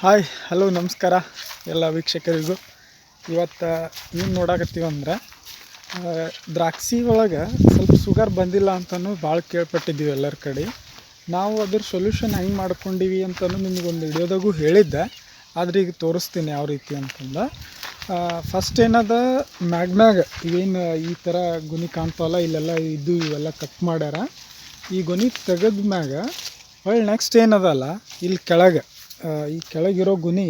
Hi, hello, ನಮಸ್ಕಾರ ಎಲ್ಲ ವೀಕ್ಷಕರಿಗೂ. ಇವತ್ತು ಏನು ನೋಡಾಕತ್ತೀವಂದ್ರೆ ದ್ರಾಕ್ಷಿ ಒಳಗೆ ಸ್ವಲ್ಪ ಶುಗರ್ ಬಂದಿಲ್ಲ ಅಂತಲೂ ಭಾಳ ಕೇಳ್ಪಟ್ಟಿದ್ದೀವಿ ಎಲ್ಲರ ಕಡೆ. ನಾವು ಅದ್ರ ಸೊಲ್ಯೂಷನ್ ಹೆಂಗೆ ಮಾಡ್ಕೊಂಡಿವಿ ಅಂತಲೂ ನಿಮಗೊಂದು ವಿಡಿಯೋದಾಗೂ ಹೇಳಿದ್ದೆ. ಆದರೆ ಈಗ ತೋರಿಸ್ತೀನಿ ಯಾವ ರೀತಿ ಅಂತಂದು. ಫಸ್ಟ್ ಏನದ ಮ್ಯಾಗ್ಮ್ಯಾಗ ಇವೇನು ಈ ಥರ ಗುನಿ ಕಾಣ್ತಾವಲ್ಲ, ಇಲ್ಲೆಲ್ಲ ಇದು ಇವೆಲ್ಲ ಕಟ್ ಮಾಡ್ಯಾರ. ಈ ಗುನಿ ತೆಗೆದ ಮ್ಯಾಗ ಹೊಳ್ಳಿ ನೆಕ್ಸ್ಟ್ ಏನದಲ್ಲ ಇಲ್ಲಿ ಕೆಳಗೆ. ಈ ಕೆಳಗಿರೋ ಗುನಿ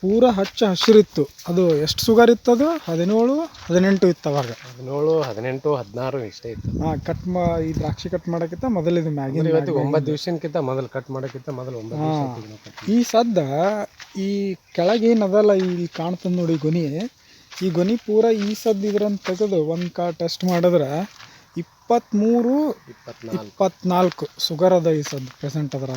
ಪೂರ ಹಚ್ಚ ಹಸಿರಿತ್ತು. ಅದು ಎಷ್ಟು ಸುಗರ್ ಅದು? ಹದಿನೇಳು ಹದಿನೆಂಟು ಇತ್ತು ಅವಾಗ. ಹದಿನೇಳು ಹದಿನೆಂಟು ಹದಿನಾರು ಇಷ್ಟೇ ಇತ್ತು. ಹಾಂ ಕಟ್ ಮಾ ಈ ದ್ರಾಕ್ಷಿ ಕಟ್ ಮಾಡೋಕ್ಕಿಂತ ಮೊದಲಿದು ಮ್ಯಾಗಿನ ಮ್ಯಾಗಿ ಒಂಬತ್ತು ದಿವಸಕ್ಕಿಂತ ಮೊದಲು ಕಟ್ ಮಾಡೋಕ್ಕಿಂತ ಮೊದಲು ಒಂಬತ್ತು ಈ ಸದ್ದ ಈ ಕೆಳಗೇನದಲ್ಲ ಈ ಕಾಣ್ತದೆ ನೋಡಿ ಗುನಿ. ಈ ಗೊನಿ ಪೂರ ಈ ಸದ್ದು ಇದ್ರಂತ ತೆಗೆದು ಒಂದು ಕಾ ಟೆಸ್ಟ್ ಮಾಡಿದ್ರೆ ಇಪ್ಪತ್ತ್ಮೂರು ಇಪ್ಪತ್ನಾಲ್ಕು. ಸುಗರ್ ಅದ ಈ ಸದ್ ಪ್ರೆಸೆಂಟ್ ಅದ್ರ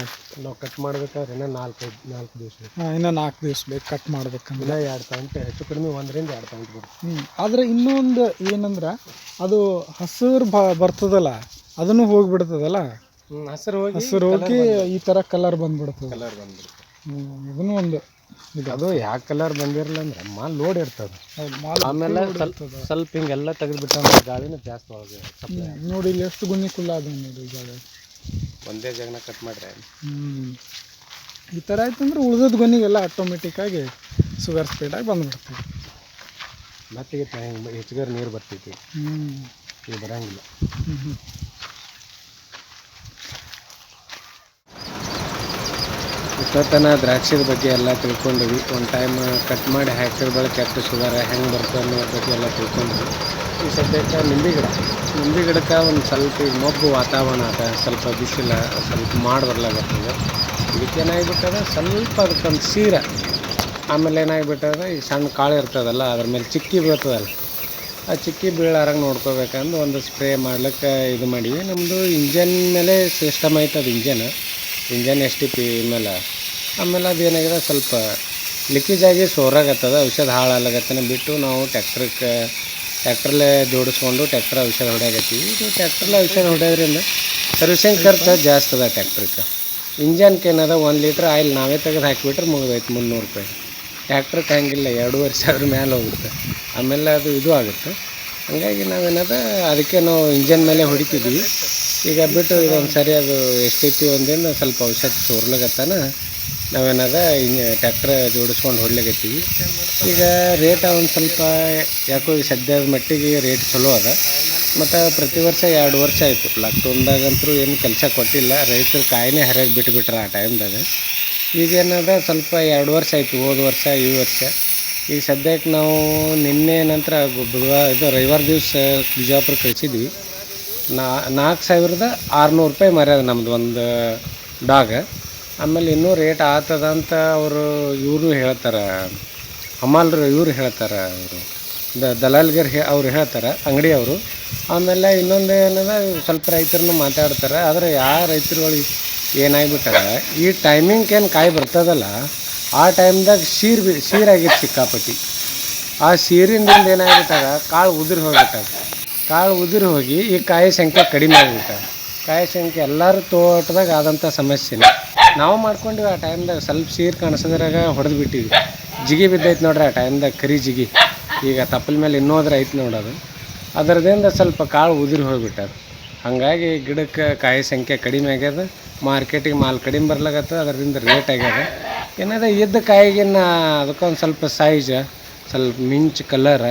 ನಾವು ಕಟ್ ಮಾಡ್ಬೇಕಾದ್ರೆ ಇನ್ನೂ ನಾಲ್ಕು ನಾಲ್ಕು ದಿವಸ. ಹಾಂ ಇನ್ನೂ ನಾಲ್ಕು ದಿವಸ ಬೇಕು ಕಟ್ ಮಾಡ್ಬೇಕಂದ್ರೆ. ಇನ್ನೂ ಎರಡು ಪಾಯಿಂಟ್ ಹೆಚ್ಚು ಕಡಿಮೆ ಒಂದರಿಂದ ಎರಡು ಪಾಯಿಂಟ್ ಬರುತ್ತೆ ಹ್ಞೂ ಆದರೆ ಇನ್ನೊಂದು ಏನಂದ್ರೆ ಅದು ಹಸಿರು ಬ ಬರ್ತದಲ್ಲ ಅದನ್ನು ಹೋಗಿಬಿಡ್ತದಲ್ಲ? ಹಸಿರು ಹೋಗಿ ಹಸಿರು ಹೋಗಿ ಈ ಥರ ಕಲರ್ ಬಂದ್ಬಿಡ್ತದೆ. ಕಲರ್ ಬಂದ್ಬಿಡುತ್ತೆ. ಹ್ಞೂ ಇದನ್ನು ಒಂದು ಇದು ಅದು ಯಾವ ಕಲರ್ ಬಂದಿರಲ್ಲ ಅಂದ್ರೆ ಮಾಲ್ ಲೋಡ್ ಇರ್ತದೆ. ಆಮೇಲೆ ಸ್ವಲ್ಪ ಹಿಂಗೆಲ್ಲ ತೆಗೆದುಬಿಟ್ಟ ಅಂದ್ರೆ ಗಾಳಿನೂ ಜಾಸ್ತಿ ಒಳಗೆ ನೋಡಿ ಇಲ್ಲಿ ಎಷ್ಟು ಗುಣಿ ಕುಲ್ಲ ಅದು ನೋಡಿ ಇವಾಗ ಒಂದೇ ಜಾಗನ ಕಟ್ ಮಾಡ್ರೆ. ಹ್ಞೂ ಈ ಥರ ಆಯ್ತಂದ್ರೆ ಉಳ್ದದ ಗೊನಿಗೆಲ್ಲ ಆಟೋಮೆಟಿಕ್ಕಾಗಿ ಶುಗರ್ ಸ್ಪೀಡಾಗಿ ಬಂದ್ಬಿಡ್ತದೆ ಮತ್ತೆ ಹೆಚ್ಚಿಗೆ ನೀರು ಬರ್ತೈತಿ ಹ್ಞೂ ಇದು ಬರಂಗಿಲ್ಲ. ಹ್ಞೂ ಹ್ಞೂ ಇಷ್ಟೊತ್ತನ ದ್ರಾಕ್ಷಿದ ಬಗ್ಗೆ ಎಲ್ಲ ತಿಳ್ಕೊಂಡ್ವಿ. ಒಂದು ಟೈಮ್ ಕಟ್ ಮಾಡಿ ಹಾಕಿದ ಬಳಿ ಕೆಟ್ಟ ಶುಗರ್ ಹೆಂಗೆ ಬರ್ತದೆ ಅನ್ನೋ ಬಗ್ಗೆ ಎಲ್ಲ ತಿಳ್ಕೊಂಡ್ವಿ. ಈ ಸದ್ಯಕ್ಕೆ ನಿಂಬೆ ಗಿಡ. ನಿಂಬೆ ಗಿಡಕ್ಕೆ ಒಂದು ಸ್ವಲ್ಪ ಈಗ ಮಬ್ಬು ವಾತಾವರಣ ಅದ, ಸ್ವಲ್ಪ ಬಿಸಿಲ, ಸ್ವಲ್ಪ ಮಾಡಿ ಬರ್ಲಾಗತ್ತದ ಇದಕ್ಕೆ ಏನಾಗ್ಬಿಟ್ಟದ? ಸ್ವಲ್ಪ ಅದಕ್ಕೊಂದು ಸೀರ. ಆಮೇಲೆ ಏನಾಗಿಬಿಟ್ಟದ? ಈ ಸಣ್ಣ ಕಾಳು ಇರ್ತದಲ್ಲ, ಅದ್ರ ಮೇಲೆ ಚಿಕ್ಕಿ ಬೀಳ್ತದಲ್ಲ, ಆ ಚಿಕ್ಕಿ ಬೀಳಾರಂಗೆ ನೋಡ್ಕೋಬೇಕಂದು ಒಂದು ಸ್ಪ್ರೇ ಮಾಡ್ಲಿಕ್ಕೆ ಇದು ಮಾಡಿ ನಮ್ಮದು ಇಂಜನ್ ಮೇಲೆ ಸಿಸ್ಟಮ್ ಐತದ ಇಂಜನ್. ಇಂಜನ್ ಎಸ್ ಪಿ ಮೇಲೆ. ಆಮೇಲೆ ಅದು ಏನಾಗಿದೆ ಸ್ವಲ್ಪ ಲೀಕೇಜ್ ಆಗಿ ಸೋರಾಗತ್ತದ ಔಷಧ ಹಾಳಾಗತ್ತನ ಬಿಟ್ಟು ನಾವು ಟ್ಯಾಕ್ಟ್ರಕ್ಕೆ ಟ್ಯಾಕ್ಟ್ರಲ್ಲೇ ಜೋಡಿಸ್ಕೊಂಡು ಟ್ಯಾಕ್ಟ್ರ್ ಔಷಧ ಹೊಡ್ಯಾಕತ್ತೀವಿ. ಇದು ಟ್ಯಾಕ್ಟ್ರಲ್ಲೇ ಔಷಧ ಹೊಡೆಯೋದ್ರಿಂದ ಸರ್ವಿಸಿಂಗ್ ಖರ್ಚು ಜಾಸ್ತಿ ಅದ ಟ್ಯಾಕ್ಟ್ರಕ್ಕೆ ಇಂಜನ್ಗೆ ಏನದ, ಒಂದು ಲೀಟ್ರ್ ಆಯಿಲ್ ನಾವೇ ತೆಗೆದು ಹಾಕಿಬಿಟ್ರೆ ಮುಗಿದೋಯ್ತು ಮುನ್ನೂರು ರೂಪಾಯಿ. ಟ್ಯಾಕ್ಟ್ರಕ್ಕೆ ಹಂಗಿಲ್ಲ ಎರಡೂವರೆ ಸಾವಿರ ಮೇಲೆ ಹೋಗುತ್ತೆ. ಆಮೇಲೆ ಅದು ಇದು ಆಗುತ್ತೆ. ಹಂಗಾಗಿ ನಾವೇನದ, ಅದಕ್ಕೆ ನಾವು ಇಂಜನ್ ಮೇಲೆ ಹೊಡಿತಿದ್ವಿ. ಈಗ ಬಿಟ್ಟು ಇದೊಂದು ಸರಿ ಅದು ಎಷ್ಟೈತಿ ಒಂದೇನು ಸ್ವಲ್ಪ ಔಷಧ ಸೋರ್ಲಗತ್ತಾನ ನಾವೇನದ, ಹಿಂಗೆ ಟ್ಯಾಕ್ಟ್ರ್ ಜೋಡಿಸ್ಕೊಂಡು ಹೊಡ್ಲಿಕತ್ತೀವಿ ಈಗ ರೇಟ್ ಒಂದು ಸ್ವಲ್ಪ ಯಾಕೋ ಈಗ ಸದ್ಯದ ಮಟ್ಟಿಗೆ ರೇಟ್ ಚಲೋ ಅದ. ಮತ್ತು ಪ್ರತಿ ವರ್ಷ ಎರಡು ವರ್ಷ ಆಯಿತು. ಲಾಕ್ಡೌನ್ದಾಗಂತೂ ಏನು ಕೆಲಸ ಕೊಟ್ಟಿಲ್ಲ. ರೈತರು ಕಾಯಿನೇ ಹರಿಯಾಗಿ ಬಿಟ್ಬಿಟ್ರೆ ಆ ಟೈಮ್ದಾಗ ಈಗೇನದ ಸ್ವಲ್ಪ ಎರಡು ವರ್ಷ ಆಯಿತು. ಹೋದ ವರ್ಷ, ಈ ವರ್ಷ. ಈಗ ಸದ್ಯಕ್ಕೆ ನಾವು ನಿನ್ನೆ ನಂತರ ಬುಧವಾರ, ಇದು ರವಿವಾರ ದಿವಸ ಬಿಜಾಪುರ ಕಳಿಸಿದ್ವಿ. ನಾ, ನಾಲ್ಕು ಸಾವಿರದ ಆರುನೂರು ರೂಪಾಯಿ ಮರ್ಯಾದ ನಮ್ಮದು ಒಂದು ಡಾಗ್. ಆಮೇಲೆ ಇನ್ನೂ ರೇಟ್ ಆಗ್ತದ ಅಂತ ಅವರು, ಇವರು ಹೇಳ್ತಾರೆ. ಹಮಾಲ್ರು ಇವರು ಹೇಳ್ತಾರೆ ಅವರು. ದ, ದಲಾಲ್ಗರ್ ಹೇ, ಅವ್ರು ಹೇಳ್ತಾರೆ ಅಂಗಡಿಯವರು ಆಮೇಲೆ ಇನ್ನೊಂದು ಏನದ, ಸ್ವಲ್ಪ ರೈತರನ್ನು ಮಾತಾಡ್ತಾರೆ. ಆದರೆ ಯಾವ ರೈತರುಗಳಿಗೆ ಏನಾಗ್ಬಿಟ್ಟಾರೆ, ಈ ಟೈಮಿಂಗ್ ಏನು ಕಾಯಿ ಬರ್ತದಲ್ಲ, ಆ ಟೈಮ್ದಾಗ ಸೀರ್ ಬಿ ಸೀರಾಗಿತ್ತು ಸಿಕ್ಕಾಪಟ್ಟಿ. ಆ ಸೀರಿನಿಂದ ಏನಾಗ್ಬಿಟ್ಟಾಗ ಕಾಳು ಉದುರಿ ಹೋಗ್ಬಿಟ್ಟಾಗ ಕಾಳು ಉದುರಿ ಹೋಗಿ ಈ ಕಾಯಿ ಸಂಖ್ಯೆ ಕಡಿಮೆ ಆಗ್ಬಿಟ್ಟಾಗ ಕಾಯಿ ಸಂಖ್ಯೆ ಎಲ್ಲರ ತೋಟದಾಗ ಆದಂಥ ಸಮಸ್ಯೆನೇ. ನಾವು ಮಾಡ್ಕೊಂಡಿವಿ ಆ ಟೈಮ್ದಾಗ ಸ್ವಲ್ಪ ಸೀರೆ ಕಾಣಿಸೋದ್ರಾಗ ಹೊಡೆದು ಬಿಟ್ಟಿವಿ. ಜಿಗಿ ಬಿದ್ದೈತೆ ನೋಡ್ರಿ ಆ ಟೈಮ್ದಾಗ ಕರಿ ಜಿಗಿ. ಈಗ ತಪ್ಪಲ ಮೇಲೆ ಇನ್ನೋದ್ರ ಐತೆ ನೋಡೋದು ಅದರದಿಂದ ಸ್ವಲ್ಪ ಕಾಳು ಉದುರಿ ಹೋಗಿಬಿಟ್ಟದು. ಹಾಗಾಗಿ ಗಿಡಕ್ಕೆ ಕಾಯಿ ಸಂಖ್ಯೆ ಕಡಿಮೆ ಆಗ್ಯದ. ಮಾರ್ಕೆಟಿಗೆ ಮಾಲ್ ಕಡಿಮೆ ಬರ್ಲಾಗತ್ತ ಅದರಿಂದ ರೇಟ್ ಆಗ್ಯದ. ಏನದ ಇದ್ದ ಕಾಯಿಗಿನ್ನ ಅದಕ್ಕೊಂದು ಸ್ವಲ್ಪ ಸೈಜ್ ಸ್ವಲ್ಪ ಮಿಂಚ್ ಕಲರ್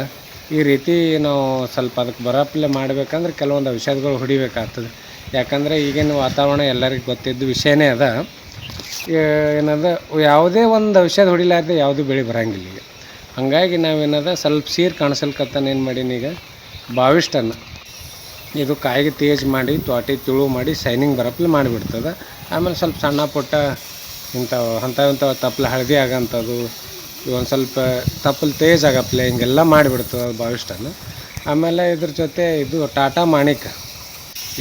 ಈ ರೀತಿ ನಾವು ಸ್ವಲ್ಪ ಅದಕ್ಕೆ ಬರಪ್ಲೆ ಮಾಡ್ಬೇಕಂದ್ರೆ ಕೆಲವೊಂದು ಔಷಧಗಳು ಹೊಡಿಬೇಕಾಗ್ತದೆ. ಯಾಕಂದರೆ ಈಗಿನ ವಾತಾವರಣ ಎಲ್ಲರಿಗೂ ಗೊತ್ತಿದ್ದ ವಿಷಯನೇ ಅದ. ಏನದ ಯಾವುದೇ ಒಂದು ಔಷಧ ಹೊಡಿಲಾರ್ದೆ ಯಾವುದೂ ಬೆಳೆ ಬರಂಗಿಲ್ಲ ಈಗ. ಹಾಗಾಗಿ ನಾವೇನದ ಸ್ವಲ್ಪ ಸೀರ್ ಕಾಣಿಸಲ್ಕತ್ತಾನ ಏನು ಮಾಡೀನಿ ಈಗ? ಬಾವಿಷ್ಟನ್ನು ಇದು ಕಾಯಿಗೆ ತೇಜ್ ಮಾಡಿ ತ್ವಾಟಿ ತುಳು ಮಾಡಿ, ಸೈನಿಂಗ್ ಬರಪ್ಲೆ ಮಾಡಿಬಿಡ್ತದೆ. ಆಮೇಲೆ ಸ್ವಲ್ಪ ಸಣ್ಣ ಪುಟ್ಟ ಇಂಥವು, ಅಂಥವು ಇಂಥವು ತಪ್ಪಲ ಹಳದಿ ಆಗೋಂಥದ್ದು ಒಂದು ಸ್ವಲ್ಪ ತಪ್ಪಲು ತೇಜ್ ಆಗಪ್ಲೆ, ಹಿಂಗೆಲ್ಲ ಮಾಡಿಬಿಡ್ತದೆ ಬಾವಿಷ್ಟನ್ನು ಆಮೇಲೆ ಇದ್ರ ಜೊತೆ ಇದು ಟಾಟಾ ಮಾಣಿಕ.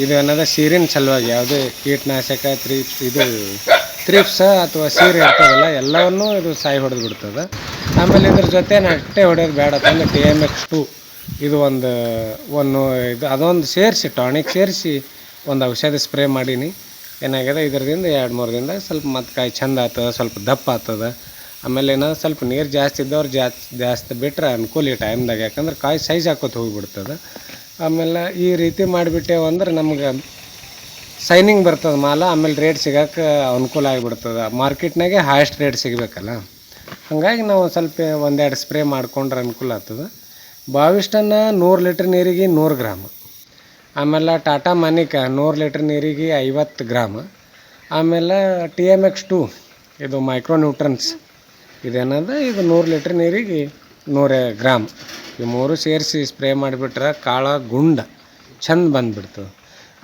ಇದು ಏನಾದ್ರೂ ಸೀರಿನ ಸಲುವಾಗಿ, ಯಾವುದೇ ಕೀಟನಾಶಕ, ತ್ರೀ ಇದು ತ್ರಿಪ್ಸ ಅಥವಾ ಸೀರೆ ಇರ್ತದಲ್ಲ, ಎಲ್ಲವನ್ನೂ ಇದು ಸಾಯಿ ಹೊಡೆದು ಬಿಡ್ತದೆ. ಆಮೇಲೆ ಇದ್ರ ಜೊತೆ ಅಟ್ಟೆ ಹೊಡೆಯೋದು ಬೇಡ ತಂದು ಟಿ ಎಂ ಎಕ್ಸ್ ಟು ಇದು ಒಂದು ಒಂದು ಇದು, ಅದೊಂದು ಸೇರಿಸಿ, ಟಾನಿಕ್ ಸೇರಿಸಿ ಒಂದು ಔಷಧಿ ಸ್ಪ್ರೇ ಮಾಡೀನಿ. ಏನಾಗಿದೆ, ಇದರದಿಂದ ಎರಡು ಮೂರು ದಿನದಾಗ ಸ್ವಲ್ಪ ಮತ್ತು ಕಾಯಿ ಚಂದ ಆಗ್ತದೆ ಸ್ವಲ್ಪ ದಪ್ಪ ಆಗ್ತದ ಆಮೇಲೆ ಏನಾದ್ರು ಸ್ವಲ್ಪ ನೀರು ಜಾಸ್ತಿ ಇದ್ದವ್ರು ಜಾಸ್ತಿ ಜಾಸ್ತಿ ಬಿಟ್ಟರೆ ಅನುಕೂಲ ಈ ಟೈಮ್ದಾಗ ಯಾಕಂದ್ರೆ ಕಾಯಿ ಸೈಜ್ ಹಾಕೋತ ಹೋಗಿಬಿಡ್ತದೆ. ಆಮೇಲೆ ಈ ರೀತಿ ಮಾಡಿಬಿಟ್ಟೇವು ಅಂದ್ರೆ ನಮ್ಗೆ ಸೈನಿಂಗ್ ಬರ್ತದೆ ಮಾಲ, ಆಮೇಲೆ ರೇಟ್ ಸಿಗೋಕೆ ಅನುಕೂಲ ಆಗಿಬಿಡ್ತದೆ. ಮಾರ್ಕೆಟ್ನಾಗೆ ಹೈಯೆಸ್ಟ್ ರೇಟ್ ಸಿಗಬೇಕಲ್ಲ. ಹಾಗಾಗಿ ನಾವು ಸ್ವಲ್ಪ ಒಂದೆರಡು ಸ್ಪ್ರೇ ಮಾಡ್ಕೊಂಡ್ರೆ ಅನುಕೂಲ ಆಗ್ತದೆ. ಬಾವಿಷ್ಟನ್ನು ನೂರು ಲೀಟ್ರ್ ನೀರಿಗೆ ನೂರು ಗ್ರಾಮ್. ಆಮೇಲೆ ಟಾಟಾ ಮನಿಕ ನೂರು ಲೀಟ್ರ್ ನೀರಿಗೆ ಐವತ್ತು ಗ್ರಾಮ್. ಆಮೇಲೆ ಟಿ ಎಂ ಎಕ್ಸ್ ಟು, ಇದು ಮೈಕ್ರೋ ನ್ಯೂಟ್ರನ್ಸ್ ಇದೇನದ? ಇದು ನೂರು ಲೀಟ್ರ್ ನೀರಿಗೆ ನೂರ ಗ್ರಾಮ್. ಈ ಮೂರು ಸೇರಿಸಿ ಸ್ಪ್ರೇ ಮಾಡಿಬಿಟ್ರೆ ಕಾಳ ಗುಂಡ ಚಂದ ಬಂದುಬಿಡ್ತದೆ.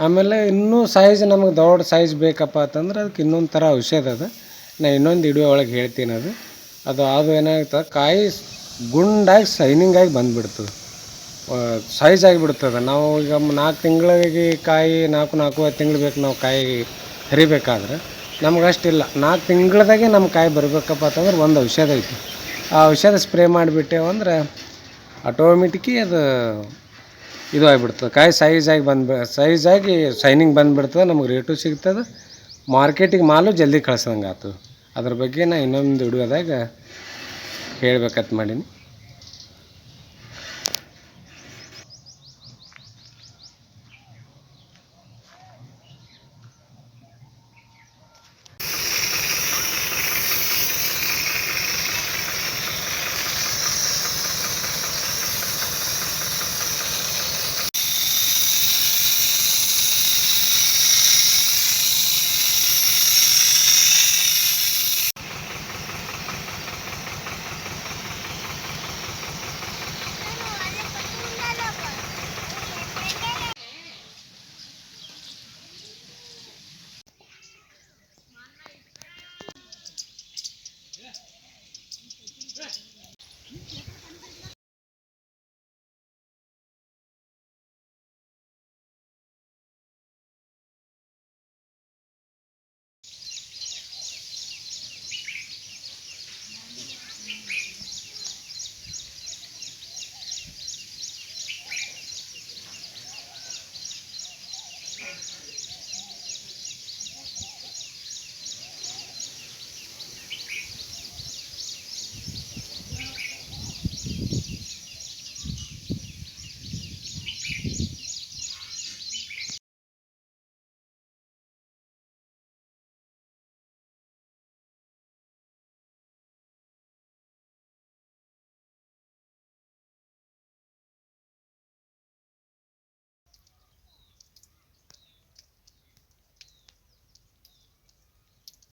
ಆಮೇಲೆ ಇನ್ನೂ ಸೈಜ್ ನಮಗೆ ದೊಡ್ಡ ಸೈಜ್ ಬೇಕಪ್ಪ ಅಂತಂದ್ರೆ ಅದಕ್ಕೆ ಇನ್ನೊಂದು ಥರ ಔಷಧ ಅದು. ನಾ ಇನ್ನೊಂದು ವಿಡಿಯೋ ಒಳಗೆ ಹೇಳ್ತೀನಿ ಅದು. ಅದು ಅದು ಏನಾಗುತ್ತೆ, ಕಾಯಿ ಗುಂಡಾಗಿ ಸೈನಿಂಗಾಗಿ ಬಂದುಬಿಡ್ತದೆ. ಸೈಜ್ ಆಗಿಬಿಡ್ತದೆ. ನಾವು ಈಗ ನಾಲ್ಕು ತಿಂಗಳಿಗೆ ಕಾಯಿ, ನಾಲ್ಕು, ನಾಲ್ಕೂವರೆ ತಿಂಗಳು ಬೇಕು ನಾವು ಕಾಯಿ ಹರಿಬೇಕಾದ್ರೆ ನಮ್ಗೆ ಅಷ್ಟಿಲ್ಲ. ನಾಲ್ಕು ತಿಂಗಳದಾಗೆ ನಮ್ಮ ಕಾಯಿ ಬರಬೇಕಪ್ಪ ಅಂತಂದ್ರೆ ಒಂದು ಔಷಧ ಐತಿ. ಆ ಔಷಧ ಸ್ಪ್ರೇ ಮಾಡಿಬಿಟ್ಟೇವಂದ್ರೆ ಆಟೋಮೆಟಿಕಿ ಅದು ಇದು ಆಗಿಬಿಡ್ತದೆ ಕಾಯಿ ಸೈಜಾಗಿ ಬಂದು ಸೈಜಾಗಿ ಶೈನಿಂಗ್ ಬಂದುಬಿಡ್ತದೆ, ನಮಗೆ ರೇಟು ಸಿಗ್ತದೆ. ಮಾರ್ಕೆಟಿಗೆ ಮಾಲು ಜಲ್ದಿ ಕಳ್ಸಂಗೆ ಆಗ್ತದೆ ಅದ್ರ ಬಗ್ಗೆ ನಾ ಇನ್ನೊಂದು ವಿಡಿಯೋದಾಗ ಹೇಳ್ಬೇಕಂತ ಮಾಡೀನಿ.